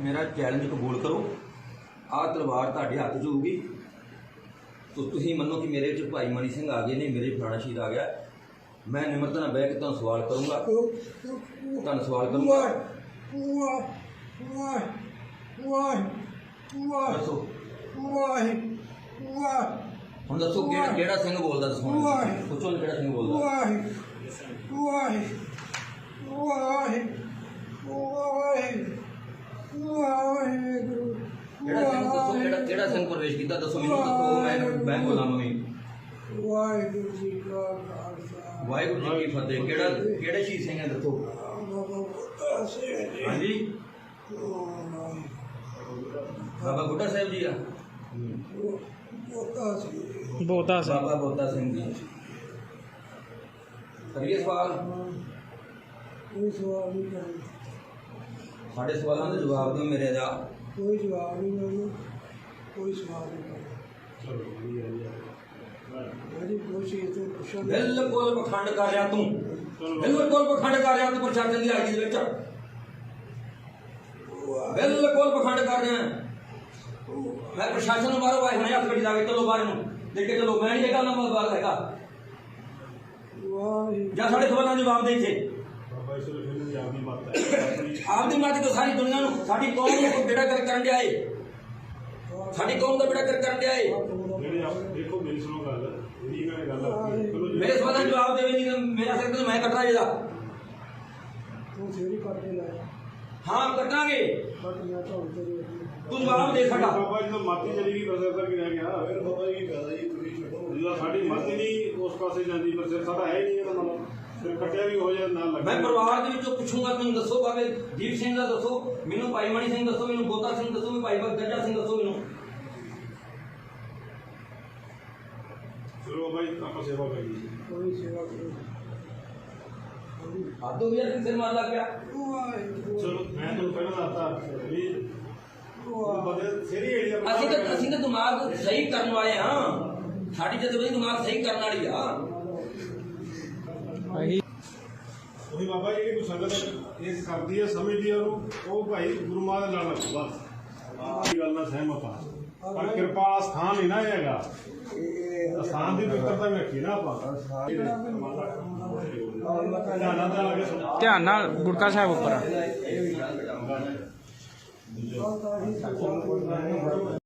ਮੇਰਾ ਚੈਲੰਜ ਕਬੂਲ ਕਰੋ। ਆਹ ਤਲਵਾਰ ਤੁਹਾਡੇ ਹੱਥ 'ਚ ਹੋਊਗੀ। ਤੋ ਤੁਸੀਂ ਮੰਨੋ ਕਿ ਮੇਰੇ 'ਚ ਭਾਈ ਮਨੀ ਸਿੰਘ ਆ ਗਏ ਨੇ, ਮੇਰੇ ਫਲਾਣਾ ਸ਼ਹੀਦ ਆ ਗਿਆ। ਮੈਂ ਨਿਮਰਤਾ ਨਾਲ ਬਹਿ ਕੇ ਤੁਹਾਨੂੰ ਸਵਾਲ ਕਰੂੰਗਾ। ਤੁਹਾਨੂੰ ਸਵਾਲ ਕਰੂੰਗਾ। ਦੱਸੋ। ਹੁਣ ਦੱਸੋ ਕਿਹੜਾ ਕਿਹੜਾ ਸਿੰਘ ਬੋਲਦਾ ਦੱਸੋ। ਪੁੱਛੋ ਕਿਹੜਾ ਸਿੰਘ ਬੋਲਦਾ। ਕਿਹੜਾ ਸਿੰਘ ਦੱਸੋ ਕਿਹੜਾ ਸਿੰਘ ਪ੍ਰਵੇਸ਼ ਕੀਤਾ ਦੱਸੋ ਮੈਨੂੰ ਦੱਸੋ ਮੈਂ ਮੈਂ ਬੋਲਾਂ ਮੰਮੀ। ਵਾਹਿਗੁਰੂ ਜੀ ਕਾ ਖਾਲਸਾ। ਵਾਹਿਗੁਰੂ ਜੀ ਕੀ ਫਤਿਹ। ਕਿਹੜਾ ਕਿਹੜੇ ਸ਼ਹੀਦ ਸਿੰਘ ਹੈ ਦੱਸੋ? ਹਾਂਜੀ। ਬਾਬਾ ਬੁੱਢਾ ਸਾਹਿਬ ਜੀ ਆ। ਬੋਤਾ ਸੀ ਬਾਬਾ ਬੋਤਾ ਸਿੰਘ ਜੀ। ਕਰੀਏ ਸਵਾਲ ਕੋਈ ਸਵਾਲ ਨਹੀਂ ਸਾਡੇ ਸਵਾਲਾਂ ਦੇ ਜਵਾਬ ਦਿਓ ਮੇਰੇ ਦਾ। ਕੋਈ ਜਵਾਬ ਨਹੀਂ ਮੈਨੂੰ ਕੋਈ ਸਵਾਲ ਨਹੀਂ ਕਰਨਾ। ਮੇਰੀ ਕੋਸ਼ਿਸ਼ ਤੋਂ ਪੁੱਛਣ ਬਿਲਕੁਲ ਪਖੰਡ ਕਰ ਰਿਹਾ ਤੂੰ। ਬਿਲਕੁਲ ਪਖੰਡ ਕਰ ਰਿਹਾ ਤੂੰ ਪ੍ਰਸ਼ਾਸਨ ਦੀ ਹਾਜ਼ਰੀ ਦੇ ਵਿੱਚ। ਬਿਲਕੁਲ ਪਖੰਡ ਕਰ ਰਿਹਾ। ਮੈਂ ਪ੍ਰਸ਼ਾਸਨ ਨੂੰ ਬਾਹਰੋਂ ਆਏ ਹੁਣੇ ਹੱਥ ਗੱਡੀ ਲਾ ਕੇ ਚਲੋ ਬਾਹਰ ਨੂੰ। ਲੈ ਕੇ ਚਲੋ ਮੈਂ ਨਹੀਂ ਹੈਗਾ ਨਾ ਮੈਂ ਬਾਹਰ ਹੈਗਾ। ਜਾਂ ਸਾਡੇ ਸਵਾਲਾਂ ਦੇ ਜਵਾਬ ਦੇ ਇੱਥੇ। ਆਪਦੀ ਮਤ ਤੋਂ ਸਾਰੀ ਦੁਨੀਆ ਨੂੰ ਸਾਡੀ ਕੌਮ ਨੂੰ ਕੋਈ ਬੇੜਾ ਕਰ ਕਰਨ ਡਿਆ ਏ ਸਾਡੀ ਕੌਮ ਦਾ ਬੇੜਾ ਕਰ ਕਰਨ ਡਿਆ ਏ। ਦੇਖੋ ਮੇਰੀ ਸੁਣੋ ਗੱਲ। ਇਹਦੀ ਗੱਲ ਗੱਲ ਆਪਣੀ ਚਲੋ ਜੀ। ਮੇਰੇ ਸਵਾਲਾਂ ਦੇ ਜਵਾਬ ਦੇਵੇ ਨਹੀਂ ਤਾਂ ਮੇਰਾ ਸਿਰ ਤੇ ਮੈਂ ਕੱਟਣਾ ਤੂੰ ਕੱਟੇ ਲਾਇਆ ਹਾਂ ਕੱਟਾਂਗੇ। ਤਾਂ ਜਵਾਬ ਦੇ ਸਾਡਾ। ਬਾਬਾ ਜੀ ਤੋਂ ਮਾਤੀ ਚਲੀ ਗਈ ਬਸ ਅਸਰ ਕੀ ਰਹਿ ਗਿਆ? ਫਿਰ ਬਾਬਾ ਜੀ ਕੀ ਫਾਇਦਾ ਜੀ ਤੁਸੀਂ ਛੱਡੋ। ਜਦੋਂ ਸਾਡੀ ਮਾਤੀ ਨਹੀਂ ਉਸ ਪਾਸੇ ਜਾਂਦੀ ਪਰ ਸਿਰ ਸਾਡਾ ਹੈ ਹੀ ਨਹੀਂ ਇਹਦਾ ਮਤਲਬ। ਫਿਰ ਕੱਟਿਆ ਵੀ ਹੋ ਮੈਂ ਪਰਿਵਾਰ ਦੇ ਵਿੱਚੋਂ ਪੁੱਛੂੰਗਾ ਮੈਨੂੰ ਦੱਸੋ ਬਾਬੇ। ਦੀਪ ਸਿੰਘ ਦਾ ਦੱਸੋ। ਮੈਨੂੰ ਭਾਈ ਮਣੀ ਸਿੰਘ ਦੱਸੋ ਮੈਨੂੰ ਬੋਤਾ ਸਿੰਘ ਦੱਸੋ ਮੈਨੂੰ ਭਾਈ ਗੱਜਾ ਸਿੰਘ ਦੱਸੋ ਮੈਨੂੰ ਚਲੋ ਬਾਬਾ ਜੀ ਆਪਾਂ ਸੇਵਾ ਕਰੀਏ ਕੋਈ ਸੇਵਾ ਕਰੋ ਆਦੋ ਵੀ ਯਾਰ ਸਿਰ ਮਾਰ ਲੱਗ ਗਿਆ ਚਲੋ ਮੈਂ ਤੁਹਾਨੂੰ ਪਹਿਲਾਂ ਦੱਸਤਾ ਵੀ ਅਸੀਂ ਤਾਂ ਅਸੀਂ ਤਾਂ ਦਿਮਾਗ ਸਹੀ ਕਰਨ ਵਾਲੇ ਹਾਂ। ਸਾਡੀ ਜਦ ਦਿਮਾਗ ਸਹੀ ਕਰਨ ਵਾਲੀ ਆ। ਅਹੀ। ਉਹੀ ਬਾਬਾ ਜਿਹੜੀ ਕੋਈ ਸੰਗਤ ਇਹ ਕਰਦੀ ਹੈ ਸਮਝਦੀ ਹੈ ਉਹ ਭਾਈ ਗੁਰੂ ਮਹਾਰਾਜ ਨਾਲ ਲੱਗੋ ਬਸ। ਆਹ ਗੱਲ ਨਾਲ ਸਹਿਮਤ ਆ। ਪਰ ਕਿਰਪਾ ਵਾਲਾ ਸਥਾਨ ਨਹੀਂ ਨਾ ਇਹ ਹੈਗਾ ਸਥਾਨ ਦੀ ਪਵਿੱਤਰਤਾ ਵੀ ਰੱਖੀ ਨਾ ਆਪਾਂ। ਧਿਆਨ ਨਾਲ ਆ ਕੇ ਸੁਣੋ ਧਿਆਨ ਨਾਲ ਗੁਰਕਾ ਸਾਹਿਬ ਉੱਪਰ ਆ। ਤਾਂ ਹੀ